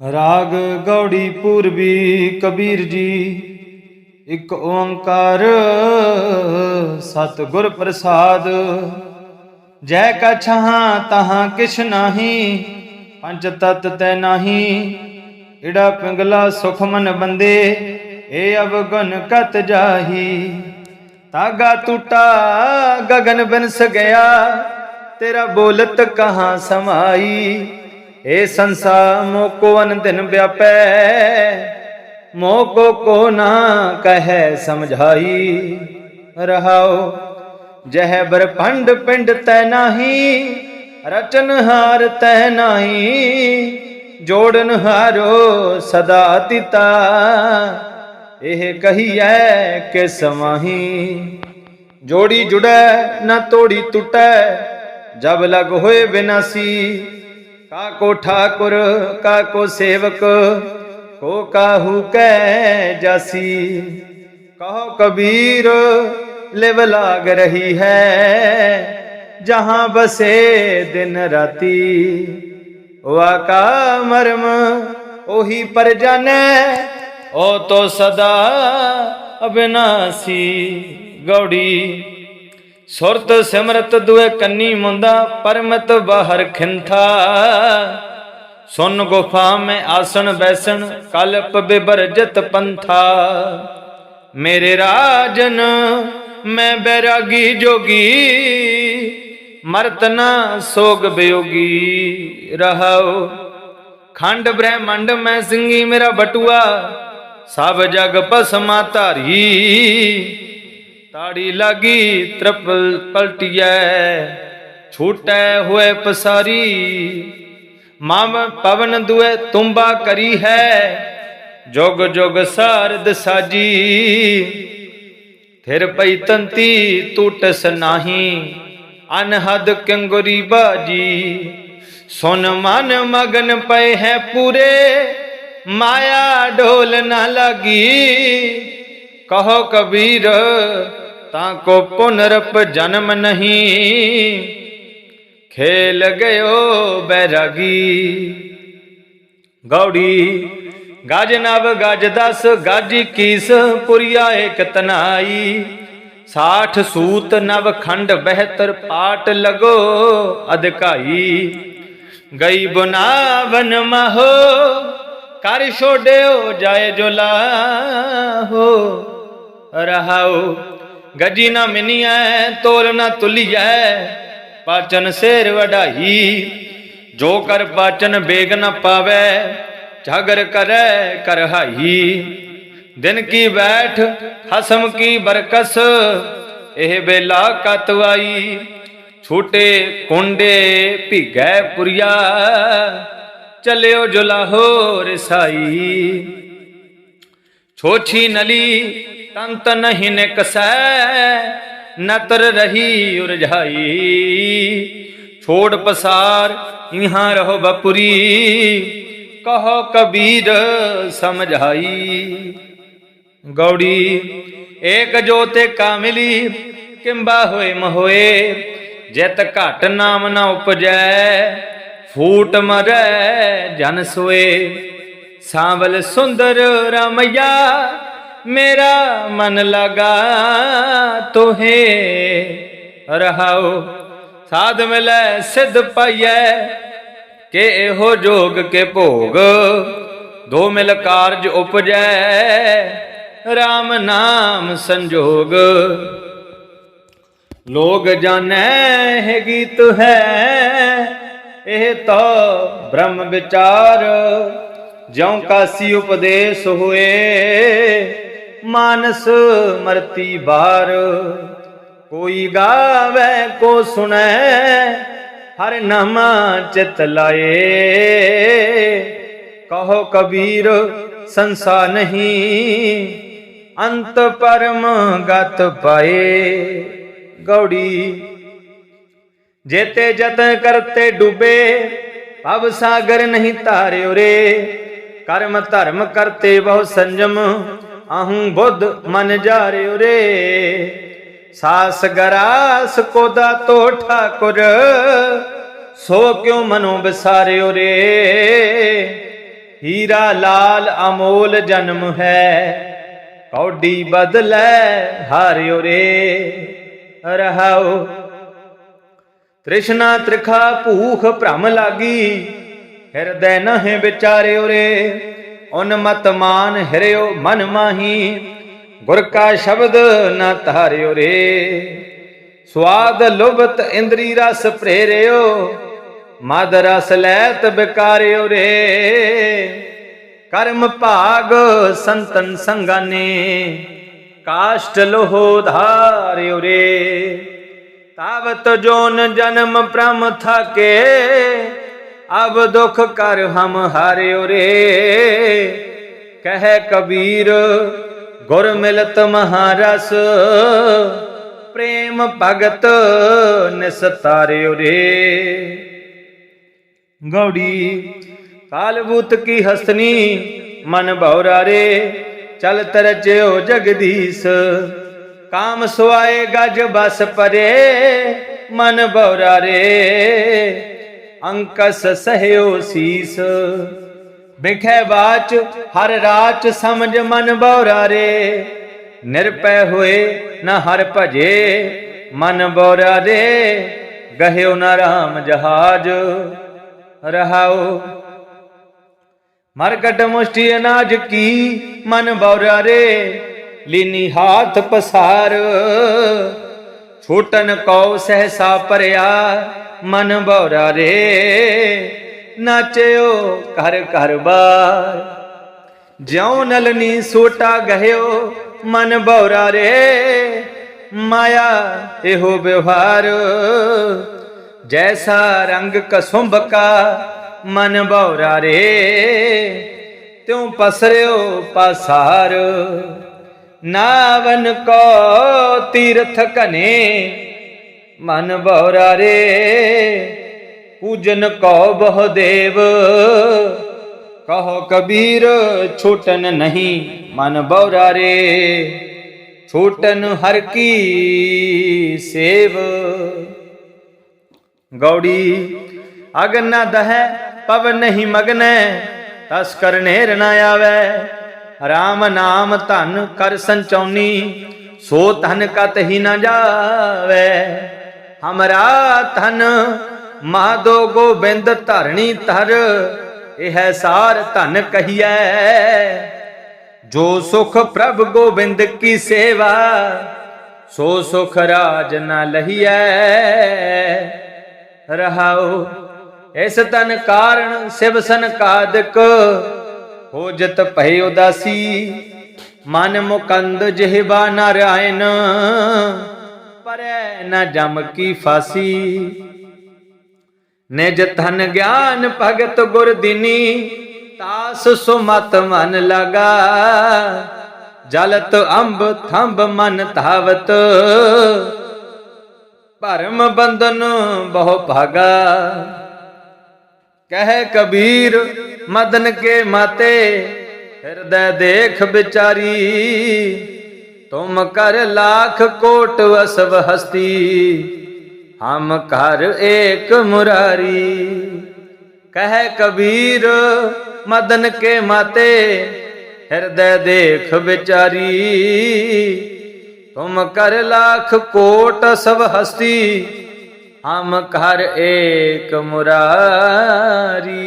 ਰਾਗ ਗੌੜੀ ਪੂਰਬੀ ਕਬੀਰ ਜੀ, ਇੱਕ ਓੰਕਾਰ ਸਤਿਗੁਰ ਪ੍ਰਸਾਦ। ਜੈ ਕਾ ਛਹਾਂ ਤਹਾਂ ਕਿਛ ਨਾਹੀ, ਪੰਜ ਤਤ ਤੈ ਨਾਹੀ, ਏੜਾ ਪਿੰਗਲਾ ਸੁਖ ਮਨ ਬੰਦੇ, ਏ ਅਵਗੁਣ ਕਤ ਜਾਹੀ। ਤਾਗਾ ਟੂਟਾ ਗगन ਬਿਨਸ ਗਿਆ, ਤੇਰਾ ਬੋਲਤ ਕਹਾਂ ਸਮਾਈ। ਏ ਸੰਸਾਰ ਮੋਕੋ ਅਨ ਦਿਨ ਵਿਆਪੈ, ਮੋਕੋ ਕੋ ਨਾ ਕਹੈ ਸਮਝਾਈ। ਰਹਾਓ, ਜਹ ਬਰਪੰਡ ਪਿੰਡ ਤੈ ਨਾਹੀ, ਰਚਨ ਹਾਰ ਤੈ ਨਾਹੀ, ਜੋੜਨ ਹਾਰੋ ਸਦਾ ਤਿਤਾ। ਇਹ ਕਹੀਐ ਕਿ ਸਮਾਹੀ ਜੋੜੀ ਜੁੜੈ ਨਾ ਤੋੜੀ ਟੁੱਟੈ, ਜਬ ਲਗ ਹੋਏ ਬਿਨਾਸੀ ਕਾਕੋ ਠਾਕੁਰ ਕਾਕੋ ਸੇਵਕ, ਕੋ ਕਾਹੂ ਕੈ ਜਾਸੀ। ਕਹੋ ਕਬੀਰ, ਲਿਵ ਲਾਗ ਰਹੀ ਹੈ, ਜਹਾਂ ਬਸੇ ਦਿਨ ਰਾਤੀ। ਵਾ ਕਾ ਮਰਮ, ਉਹੀ ਪਰ ਜਾਣੈ, ਉਹ ਤੋ ਸਦਾ ਅਬਿਨਾਸੀ ਗੌੜੀ। ਸੁਰਤ ਸਿਮਰਤ ਦੁਏ ਕੰਨੀ ਮੁੰਦਾ, ਪਰਮਤ ਬਾਹਰ ਖਿੰਥਾ। ਸੁਨ ਗੁਫਾ ਮੈਂ ਆਸਣ ਬੈਸਣ, ਕਲਪ ਬਿਬਰਜਤ ਪੰਥਾ। ਮੇਰੇ ਰਾਜਨ, ਮੈਂ ਬੈਰਾਗੀ ਜੋਗੀ। ਮਰਤ ਨਾ ਸੋਗ ਬਿਯੋਗੀ ਰਹਾਓ ਖੰਡ ਬ੍ਰਹਿਮੰਡ ਮੈਂ ਸਿੰਘੀ ਮੇਰਾ ਬਟੂਆ, ਸਭ ਜਗ ਪਸਮਾ ਧਾਰੀ। ਤਾੜੀ ਲਾਗੀ ਤ੍ਰਿਪਲ ਪਲਟਿਐ ਛੂਟੈ ਹੋਏ ਪਸਾਰੀ ਮਮ ਪਵਨ ਦੁਐ ਤੁੰਬਾ ਕਰੀ ਹੈ ਜੁਗ ਜੁਗ ਸਾਰਦ ਸਾਜੀ ਫਿਰ ਪਈ ਤੰਤੀ ਟੂਟਸ ਨਾਹੀ ਅਨਹਦ ਕੰਗੁਰੀ ਬਾਜੀ ਸੁਨ ਮਨ ਮਗਨ ਪਏ ਹੈ ਪੂਰੇ ਮਾਇਆ ਢੋਲ ਨਾ ਲਾਗੀ ਕਹੋ ਕਬੀਰ ਤਾਂ ਕੋ ਪੁਨਰਪ ਜਨਮ ਨਹੀਂ। ਖੇਲ ਗਇਓ ਬੈਰਾਗੀ। ਗੌੜੀ, ਗਜ ਨਵ, ਗਜ ਦਸ, ਗਜ ਕੀਸ ਪੁਰੀਆ ਏਕ ਤਨਾਈ। ਸਾਠ ਸੂਤ ਨਵ ਖੰਡ ਬਹਿਤਰ ਪਾਟ ਲਗੋ ਅਧਕਾਈ। ਗਈ ਬੁਨਾਵਨ ਮਹੋ, ਕਰ ਛੋੜਿਓ ਜਾਏ ਜੋ ਲਾਹੋ ਰਹਾਓ ਗਜੀ ਨਾ ਮਿਨੀਐ, ਤੋਲ ਨਾ ਤੁਲੀਐ ਪਾਚਨ ਸੇਰ ਵਢਾਈ। ਜੋ ਕਰ ਪਾਚਨ ਬੇਗ ਨਾ ਪਾਵੈ, ਜਾਗਰ ਕਰੈ ਕਰਹਾਈ ਦਿਨ ਕੀ ਬੈਠ, ਹਸਮ ਕੀ ਬਰਕਸ, ਇਹ ਬੇਲਾ ਕਤਵਾਈ ਛੋਟੇ ਕੁੰਡੇ ਭਿਗੈ ਪੁਰੀਆ, ਚਲਿਓ ਜੁਲਾਹੋ ਰਸਾਈ। ਛੋਛੀ ਨਲੀ ਤੰਤ ਨਹੀਂ ਨਿਕਸੈ, ਨਤਰ ਰਹੀ ਉਰਝਾਈ। ਛੋੜ ਪਸਾਰ, ਇਹਾਂ ਰਹੋ ਬਪੁਰੀ, ਕਹੋ ਕਬੀਰ ਸਮਝਾਈ। ਗੌੜੀ, ਏਕ ਜੋਤੇ ਕਾਮਿਲੀ ਕਿੰਬਾ ਹੋਏ ਮਹੋਏ, ਜਿਤ ਘਟ ਨਾਮ ਨਾ ਉਪਜੈ, ਫੂਟ ਮਰੈ ਜਨ ਸੋਏ। ਸਾਵਲ ਸੁੰਦਰ ਰਮਈਆ ਮੇਰਾ ਮਨ ਲਗਾ ਤੋਹੇ। ਰਹਾਉ ਸਾਧ ਮਿਲੈ ਸਿੱਧ ਪਾਈਐ। ਕਿ ਇਹੋ ਜੋਗ ਕੇ ਭੋਗ, ਦੋ ਮਿਲ ਕਾਰਜ ਉਪਜੈ। RAM ਨਾਮ ਸੰਜੋਗ। ਲੋਗ ਜਾਣੈ ਹੈ ਗੀਤ ਹੈ, ਇਹ ਤਾਂ ਬ੍ਰਹਮ ਵਿਚਾਰ। ਜਿਉ ਕਾਸੀ ਉਪਦੇਸ਼ ਹੋਏ ਮਾਨਸ ਮਰਤੀ ਬਾਰ। ਕੋਈ ਗਾਵੇ, ਕੋ ਸੁਣੈ, ਹਰ ਨਾਮਾ ਚਿਤ ਲਾਏ। ਕਹੋ ਕਬੀਰ, ਸੰਸਾ ਨਹੀਂ, ਅੰਤ ਪਰਮ ਗਤ ਪਾਏ। ਗੌੜੀ, ਜੇਤੇ ਜਤਨ ਕਰਤੇ ਡੁਬੇ, ਭਵ ਸਾਗਰ ਨਹੀਂ ਤਾਰਿਓ ਰੇ ਕਰਮ ਧਰਮ ਕਰਤੇ ਬਹੁ ਸੰਜਮ ਆਹੂੰ ਬੁੱਧ ਮਨ ਜਾਰਿਓ ਰੇ। ਸਾਸ ਗਰਾਸ ਕੋਦਾ ਤੋ ਠਾਕੁਰ ਸੋ ਕਿਉ ਮਨੋ ਵਿਸਾਰਿਓ ਰੇ। ਹੀਰਾ ਲਾਲ ਅਮੋਲ ਜਨਮ ਹੈ। ਕੌਡੀ ਬਦਲੈ ਹਾਰਿਓ ਰੇ। ਰਹਾਓ। ਤ੍ਰਿਸ਼ਨਾ ਤ੍ਰਿਖਾ ਭੂਖ ਭ੍ਰਮ ਲਾਗੀ। ਹਿਰਦੈ ਨਹਿ ਵਿਚਾਰਿਓ ਰੇ। ਉਨਮਤ ਮਾਨ ਹਿਰਿਓ ਮਨ ਮਾਹੀ, ਗੁਰ ਕਾ ਸ਼ਬਦ ਨ ਧਾਰਿਓ ਰੇ। ਸਵਾਦ ਲੁਭਤ ਇੰਦਰੀ ਰਸ ਪ੍ਰੇਰਿਓ, ਮਦ ਰਸ ਲੈਤ ਬਿਕਾਰਿਓ ਰੇ। ਕਰਮ ਭਾਗ ਸੰਤਨ ਸੰਗਾਨੇ, ਕਾਸ਼ਟ ਲੋਹ ਧਾਰਿਓ ਰੇ। ਤਾਵਤ ਜੋਨ ਜਨਮ ਪ੍ਰਮ ਥਕੇ ਅਬ ਦੁਖ ਕਰ ਹਮ ਹਾਰਿਓ ਰੇ। ਕਹਿ ਕਬੀਰ, ਗੁਰ ਮਿਲਤ ਮਹਾਰਸ, ਪ੍ਰੇਮ ਭਗਤ ਨਿਸਤਾਰਿਓ ਰੇ। ਗੌੜੀ ਕਾਲਬੂਤ ਕੀ ਹਸਨੀ, ਮਨ ਭੌਰਾ ਰੇ। ਚਲ ਤਰਚਿਓ ਜਗਦੀਸ਼, ਕਾਮ ਸੁਆਏ ਗਜ ਬਸ ਪਰੇ, ਮਨ ਭੌਰਾ ਰੇ। ਅੰਕਸ ਸਹਿਓ ਸੀਸ। ਬਿਖੈ ਬਾਚ, ਹਰ ਰਾਚ ਸਮਝ ਮਨ ਭੌਰਾ ਰੇ। ਨਿਰਪੈ ਹੋਏ ਨ ਹਰ ਭਜੇ, ਮਨ ਭੌਰਾ ਰੇ ਗਹਿਓ ਨ ਰਾਮ ਜਹਾਜ, ਰਹਾਓ। ਮਰਕਟ ਮੁਸ਼ਟੀ ਅਨਾਜ ਕੀ, ਮਨ ਬੌਰਾ ਰੇ। ਲੀਨੀ ਹਾਥ ਪਸਾਰ, ਛੋਟਨ ਕਉ ਸਹਸਾ ਪਰਿਆ। ਮਨ ਬੌਰਾ ਰੇ। ਨਾਚਿਓ ਘਰ ਘਰ ਬਾਰ। ਜਿਉ ਨਲਨੀ ਸੋਟਾ ਗਹਿਓ, ਮਨ ਬੌਰਾ ਰੇ। ਮਾਇਆ ਇਹੋ ਵਿਵਹਾਰ। ਜੈਸਾ ਰੰਗ ਕਸੁੰਭ ਕਾ ਮਨ ਬੌਰਾ ਰੇ। ਤਿਉ ਪਸਰਿਓ ਪਾਸਾਰ। ਨਾਵਨ ਕੋ ਤੀਰਥ ਕਨੇ ਮਨ ਬੌਰਾ ਰੇ, ਪੂਜਨ ਕੋ ਬਹੁ ਦੇਵ। ਕਹੋ ਕਬੀਰ, ਛੋਟਨ ਨਹੀਂ ਮਨ ਬੌਰਾ ਰੇ, ਛੋਟਨ ਹਰ ਕੀ ਸੇਵ। ਗੌੜੀ ਅਗਨ ਨਾ ਦਹੈ ਪਵਨ ਨਹੀਂ ਮਗਨੈ, ਤਸ ਕਰ ਨੇਰ ਨਾ ਆਵੈ। RAM ਨਾਮ ਧਨ ਕਰ ਸੰਚੌਨੀ ਸੋ ਧਨ ਕਤ ਹੀ ਨਾ ਜਾਵੈ। ਹਮਰਾ ਧਨ ਮਾਦੋ ਗੋਬਿੰਦ ਧਰਣੀ ਧਰ, ਇਹ ਸਾਰ ਧਨ ਕਹੀਐ। ਜੋ ਸੁਖ ਪ੍ਰਭ ਗੋਬਿੰਦ ਕੀ ਸੇਵਾ, ਸੋ ਸੁਖ ਰਾਜ ਨਾ ਲਹੀਐ। ਰਹਾਉ ਇਸ ਤਨ ਕਾਰਨ ਸਿਵ ਸੰਕਾਦਕ, ਹੋ ਜਤ ਭਏ ਉਦਾਸੀ। ਮਨ ਮੁਕੰਦ ਜਿਹਬਾ ਨਾਰਾਇਣ ਪਰੈ ਨ ਜਮ ਕੀ ਫਾਸੀ। ਨਿਜ ਧਨ ਗਿਆਨ ਭਗਤ ਗੁਰ ਦਿਨੀ, ਤਾਸ ਸੁਮਤ ਮਨ ਲਗਾ। ਜਲਤ ਅੰਬ ਥੰਬ ਮਨ ਧਾਵਤ। ਭਰਮ ਬੰਧਨ ਬਹੁ ਭਾਗਾ। ਕਹਿ ਕਬੀਰ ਮਦਨ ਕੇ ਮਾਤੇ, ਹਿਰਦੈ ਦੇਖ ਵਿਚਾਰੀ। ਤੁਮ ਕਰ ਲੱਖ ਕੋਟ ਵਸਵ ਹਸਤੀ, ਹਮ ਕਰ ਏਕ ਮੁਰਾਰੀ। ਕਹਿ ਕਬੀਰ, ਮਦਨ ਕੇ ਮਾਤੇ, ਹਿਰਦੈ ਦੇਖ ਵਿਚਾਰੀ। ਤੁਮ ਕਰ ਲੱਖ ਕੋਟ ਸਭ ਹਸਤੀ, ਹਮ ਕਰ ਏਕ ਮੁਰਾਰੀ।